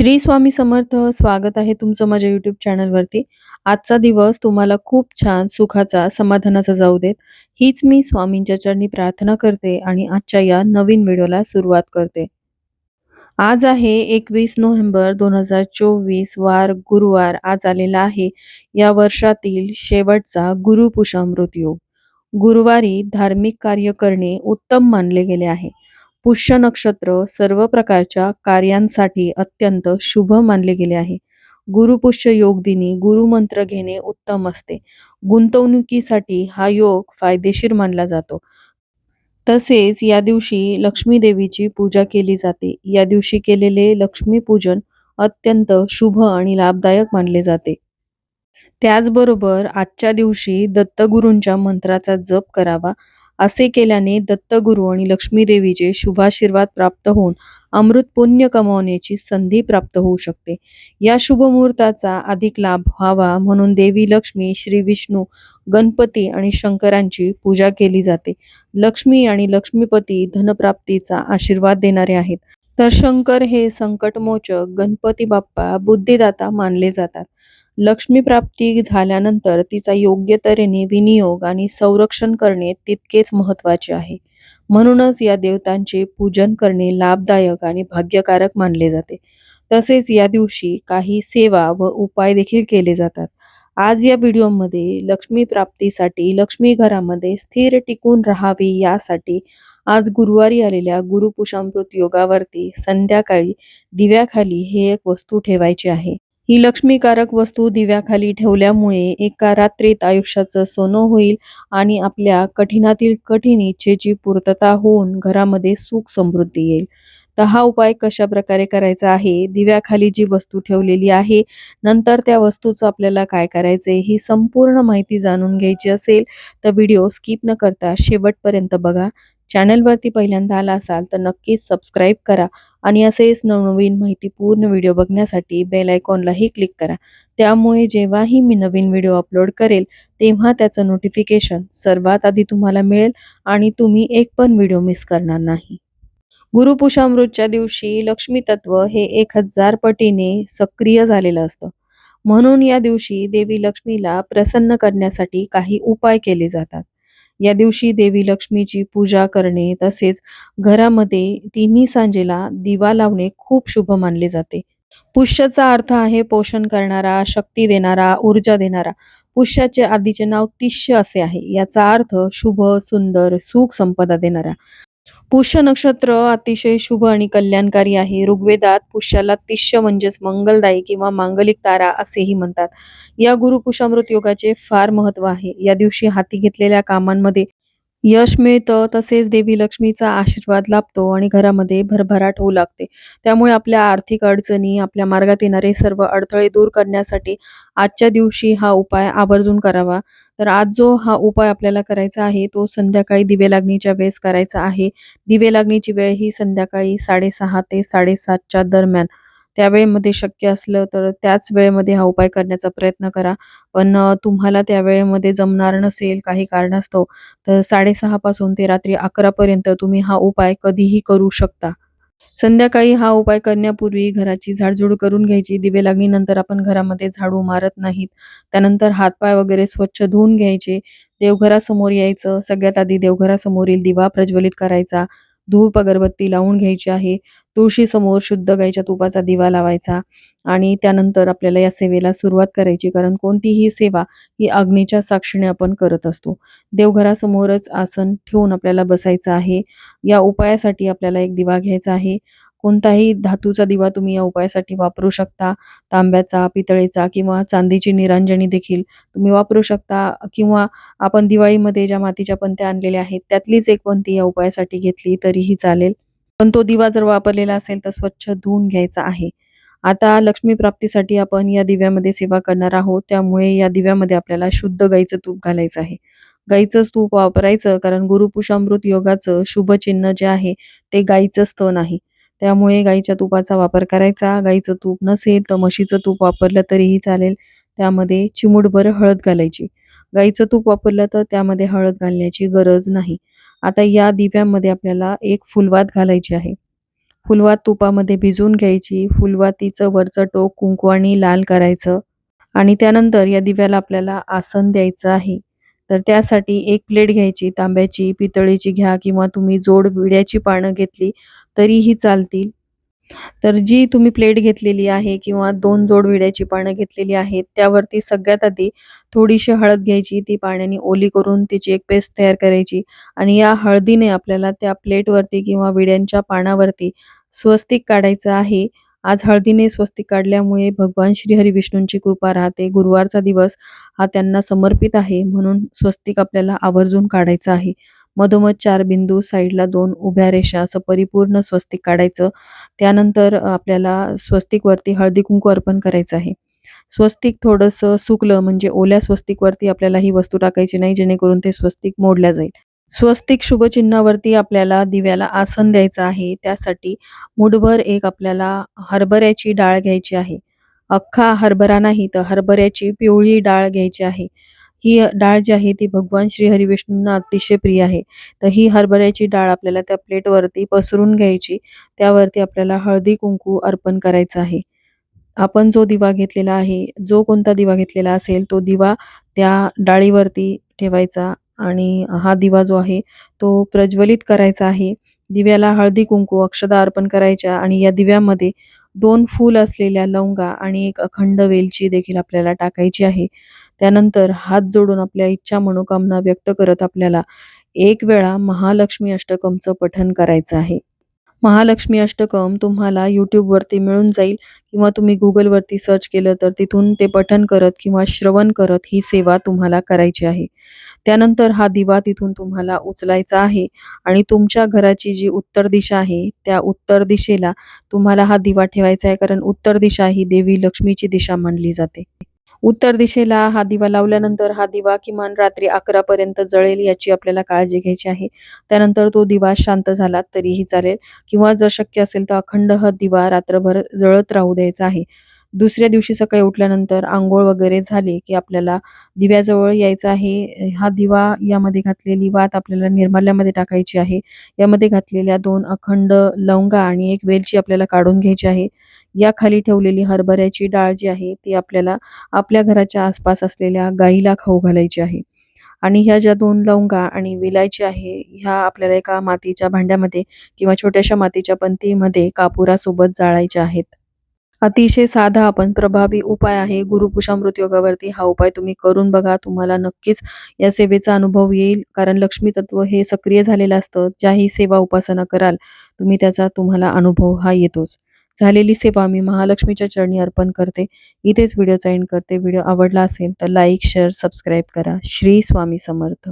श्री स्वामी समर्थ स्वागत आहे तुमचं माझ्या युट्यूब चॅनलवरती आजचा दिवस तुम्हाला खूप छान सुखाचा समाधानाचा जाऊ देत. हीच मी स्वामींच्या चरणी प्रार्थना करते आणि आजच्या या नवीन व्हिडिओला सुरुवात करते. आज आहे एकवीस नोव्हेंबर दोन हजार चोवीस वार गुरुवार. आज आलेला आहे या वर्षातील शेवटचा गुरुपुषामृत योग. गुरुवारी धार्मिक कार्य करणे उत्तम मानले गेले आहे. पुष्य नक्षत्र सर्व प्रकारच्या कार्यांसाठी अत्यंत शुभ मानले गेले आहे. गुरुपुष्य योग दिनी गुरुमंत्र घेणे उत्तम असते. गुंतवणुकीसाठी हा योग फायदेशीर मानला जातो. तसेच या दिवशी लक्ष्मी देवीची पूजा केली जाते. या दिवशी केलेले लक्ष्मी पूजन अत्यंत शुभ आणि लाभदायक मानले जाते. त्याचबरोबर आजच्या दिवशी दत्तगुरूंच्या मंत्राचा जप करावा. असे केल्याने दत्तगुरू आणि लक्ष्मी देवीचे शुभाशीर्वाद प्राप्त होऊन अमृत पुण्य कमावण्याची संधी प्राप्त होऊ शकते. या शुभ मुहूर्ताचा अधिक लाभ व्हावा म्हणून देवी लक्ष्मी श्री विष्णू गणपती आणि शंकरांची पूजा केली जाते. लक्ष्मी आणि लक्ष्मीपती धनप्राप्तीचा आशीर्वाद देणारे आहेत. तर शंकर हे संकटमोचक गणपती बाप्पा बुद्धिदाता मानले जातात. लक्ष्मी प्राप्ती झाल्यानंतर तिचा योग्य तऱ्हेने विनियोग आणि संरक्षण करणे तितकेच महत्त्वाचे आहे. म्हणूनच या देवतांचे पूजन करणे लाभदायक आणि भाग्यकारक मानले जाते. तसेच या दिवशी काही सेवा व उपाय देखील केले जातात. आज या व्हिडिओमध्ये लक्ष्मी प्राप्तीसाठी लक्ष्मी घरामध्ये स्थिर टिकून राहावी यासाठी आज गुरुवारी आलेल्या गुरुपुषामृत योगावरती संध्याकाळी दिव्याखाली हे एक वस्तू ठेवायची आहे. ही लक्ष्मीकारक वस्तू दिव्याखाली ठेवल्यामुळे एका रात्रीत आयुष्याचं सोनं होईल आणि आपल्या कठीणातील कठीण इच्छेची पूर्तता होऊन घरामध्ये सुख समृद्धी येईल. तर हा उपाय कशा प्रकारे करायचा आहे? दिव्याखाली जी वस्तू ठेवलेली आहे नंतर त्या वस्तूचं आपल्याला काय करायचंय ही संपूर्ण माहिती जाणून घ्यायची असेल तर व्हिडिओ स्किप न करता शेवटपर्यंत बघा. चॅनलवरती पहिल्यांदा आला असाल तर नक्कीच सबस्क्राईब करा आणि असेच नवनवीन माहितीपूर्ण व्हिडिओ बघण्यासाठी बेल आयकॉनलाही क्लिक करा. त्यामुळे जेव्हाही मी नवीन व्हिडिओ अपलोड करेल तेव्हा त्याचं नोटिफिकेशन सर्वात आधी तुम्हाला मिळेल आणि तुम्ही एक पण व्हिडिओ मिस करणार नाही. गुरुपुषामृतच्या दिवशी लक्ष्मी तत्व हे एक हजार पटीने सक्रिय झालेलं असतं. म्हणून या दिवशी देवी लक्ष्मीला प्रसन्न करण्यासाठी काही उपाय केले जातात. या दिवशी देवी लक्ष्मीची पूजा करणे तसेच घरामध्ये तिन्ही सांजेला दिवा लावणे खूप शुभ मानले जाते. पुष्यचा अर्थ आहे पोषण करणारा शक्ती देणारा ऊर्जा देणारा. पुष्याचे आधीचे नाव तिष्य असे आहे. याचा अर्थ शुभ सुंदर सुख संपदा देणारा. पुष्य नक्षत्र अतिशय शुभ आणि कल्याणकारी आहे. ऋग्वेदात पुष्याला तिष्य म्हणजेच मंगलदायी किंवा मांगलिक तारा असेही म्हणतात. या गुरुपुषामृत योगाचे फार महत्त्व आहे. या दिवशी हाती घेतलेल्या कामांमध्ये यश मिळतं तसेच देवी लक्ष्मीचा आशीर्वाद लाभतो आणि घरामध्ये भरभराट होऊ लागते. त्यामुळे आपल्या आर्थिक अडचणी आपल्या मार्गात येणारे सर्व अडथळे दूर करण्यासाठी आजच्या दिवशी हा उपाय आवर्जून करावा. तर आज जो हा उपाय आपल्याला करायचा आहे तो संध्याकाळी दिवे लागणीच्या वेळेस करायचा आहे. दिवे लागणीची वेळ ही संध्याकाळी साडेसहा ते साडेसातच्या दरम्यान. त्या वेळेमध्ये शक्य असलं तर त्याच वेळेमध्ये हा उपाय करण्याचा प्रयत्न करा. पण तुम्हाला त्या वेळेमध्ये जमणार नसेल काही कारणास्तव तर साडेसहा पासून ते रात्री अकरा पर्यंत तुम्ही हा उपाय कधीही करू शकता. संध्याकाळी हा उपाय करण्यापूर्वी घराची झाडझूड करून घ्यायची. दिवे लागणीनंतर आपण घरामध्ये झाडू मारत नाहीत. त्यानंतर हातपाय वगैरे स्वच्छ धुवून घ्यायचे. देवघरासमोर यायचं. सगळ्यात आधी देवघरासमोरील दिवा प्रज्वलित करायचा. धूप अगरबत्ती लावून घ्यायची आहे. तुळशी समोर शुद्ध गाईच्या तुपाचा दिवा लावायचा आणि त्यानंतर आपल्याला या सेवेला सुरुवात करायची. कारण कोणतीही सेवा ही अग्नीच्या साक्षीने आपण करत असतो. देवघरासमोरच आसन ठेवून आपल्याला बसायचं आहे. या उपायासाठी आपल्याला एक दिवा घ्यायचा आहे. कोणताही धातूचा दिवा तुम्ही या उपायासाठी वापरू शकता. तांब्याचा पितळेचा किंवा चांदीची निरांजनी देखील तुम्ही वापरू शकता. किंवा आपण दिवाळीमध्ये ज्या मातीच्या पंत्या आणलेल्या आहेत त्यातलीच एक पंती या उपायासाठी घेतली तरीही चालेल. पण तो दिवा जर वापरलेला असेल तर स्वच्छ धुवून घ्यायचा आहे. आता लक्ष्मी प्राप्तीसाठी आपण या दिव्यामध्ये सेवा करणार आहोत. त्यामुळे या दिव्यामध्ये आपल्याला शुद्ध गाईचं तूप घालायचं आहे. गाईचंच तूप वापरायचं कारण गुरुपुषामृत योगाचं शुभ चिन्ह जे आहे ते गाईचं स्तन आहे. त्यामुळे गाईच्या तुपाचा वापर करायचा. गाईचं तूप नसेल तर म्हशीचं तूप वापरलं तरीही चालेल. त्यामध्ये चिमूटभर हळद घालायची. गाईचं तूप वापरलं तर त्यामध्ये हळद घालण्याची गरज नाही. आता या दिव्यामध्ये आपल्याला एक फुलवात घालायची आहे. फुलवात तुपामध्ये भिजवून घ्यायची. फुलवातीचं वरचं टोक कुंकवानी लाल करायचं. आणि त्यानंतर या दिव्याला आपल्याला आसन द्यायचं आहे. तर त्यासाठी एक प्लेट घ्यायची तांब्याची पितळीची घ्या किंवा तुम्ही जोड विड्याची पानं घेतली तरीही चालतील. तर जी तुम्ही प्लेट घेतलेली आहे किंवा दोन जोड विड्याची पानं घेतलेली आहेत त्यावरती सगळ्यात आधी थोडीशी हळद घ्यायची ती पाण्याने ओली करून तिची एक पेस्ट तयार करायची आणि या हळदीने आपल्याला त्या प्लेटवरती किंवा विड्यांच्या पानावरती स्वस्तिक काढायचं आहे. आज हळदीने स्वस्तिक काढल्यामुळे भगवान श्री हरी विष्णूंची कृपा राहते. गुरुवारचा दिवस हा त्यांना समर्पित आहे म्हणून स्वस्तिक आपल्याला आवर्जून काढायचं आहे. मधोमध चार बिंदू साईडला दोन उभ्या रेषा असं परिपूर्ण स्वस्तिक काढायचं. त्यानंतर आपल्याला स्वस्तिकवरती हळदी कुंकू अर्पण करायचं आहे. स्वस्तिक थोडंसं सुकलं म्हणजे ओल्या स्वस्तिकवरती आपल्याला ही वस्तू टाकायची नाही जेणेकरून ते स्वस्तिक मोडल्या जाईल. स्वस्तिक शुभचिन्हावरती आपल्याला दिव्याला आसन द्यायचं आहे. त्यासाठी मुठभर एक आपल्याला हरभऱ्याची डाळ घ्यायची आहे. अख्खा हरभरा नाही तर हरभऱ्याची पिवळी डाळ घ्यायची आहे. ही डाळ जी आहे ती भगवान श्री हरिविष्णूंना अतिशय प्रिय आहे. तर ही हरभऱ्याची डाळ आपल्याला त्या प्लेटवरती पसरून घ्यायची. त्यावरती आपल्याला हळदी कुंकू अर्पण करायचं आहे. आपण जो दिवा घेतलेला आहे जो कोणता दिवा घेतलेला असेल तो दिवा त्या डाळीवरती ठेवायचा आणि हा दिवा जो आहे तो प्रज्वलित करायचा आहे. दिव्याला हळदी कुंकू अक्षदा अर्पण करायच्या आणि या दिव्यामध्ये दोन फूल असलेल्या लवंगा आणि एक अखंड वेलची देखील आपल्याला टाकायची आहे. त्यानंतर हात जोडून आपल्या इच्छा मनोकामना व्यक्त करत आपल्याला एक वेळा महालक्ष्मी अष्टकमचं पठन करायचं आहे. महालक्ष्मी अष्टकम तुम्हाला यूट्यूबवरती मिळून जाईल किंवा तुम्ही गुगलवरती सर्च केलं तर तिथून ते पठन करत किंवा श्रवण करत ही सेवा तुम्हाला करायची आहे. त्यानंतर हा दिवा तिथून तुम्हाला उचलायचा आहे आणि तुमच्या घराची जी उत्तर दिशा आहे त्या उत्तर दिशेला तुम्हाला हा दिवा ठेवायचा आहे कारण उत्तर दिशा ही देवी लक्ष्मीची दिशा मानली जाते. उत्तर दिशेला हा दिवा लावल्यानंतर हा दिवा किमान रात्री अकरा पर्यंत जळेल याची आपल्याला काळजी घ्यायची आहे. त्यानंतर तो दिवा शांत झाला तरीही चालेल. किंवा जर शक्य असेल तर अखंड हा दिवा रात्रभर जळत राहू द्यायचा आहे. दुसऱ्या दिवशी सकाळी उठल्यानंतर आंघोळ वगैरे झाली की आपल्याला दिव्याजवळ यायचं आहे. हा दिवा यामध्ये घातलेली वात आपल्याला निर्माल्यामध्ये टाकायची आहे. यामध्ये घातलेल्या दोन अखंड लवंगा आणि एक वेलची आपल्याला काढून घ्यायची आहे. या खाली ठेवलेली हरभऱ्याची डाळ जी आहे ती आपल्याला आपल्या घराच्या आसपास असलेल्या गाईला खाऊ घालायची आहे. आणि ह्या ज्या दोन लवंगा आणि विलायची आहे ह्या आपल्याला एका मातीच्या भांड्यामध्ये किंवा छोट्याशा मातीच्या पंतीमध्ये कापुरासोबत जाळायच्या आहेत. अतिशय साधा पण प्रभावी उपाय आहे. गुरुपुषामृत योगावरती हा उपाय तुम्ही करून बघा. तुम्हाला नक्कीच या सेवेचा अनुभव येईल. कारण लक्ष्मी तत्व हे सक्रिय झालेलं असतं. ज्याही सेवा उपासना कराल तुम्ही त्याचा तुम्हाला अनुभव हा येतोच. झालेली सेवा मी महालक्ष्मीच्या चरणी अर्पण करते. इथेच व्हिडिओचा एंड करते. व्हिडिओ आवडला असेल तर लाईक शेअर सबस्क्राईब करा. श्री स्वामी समर्थ.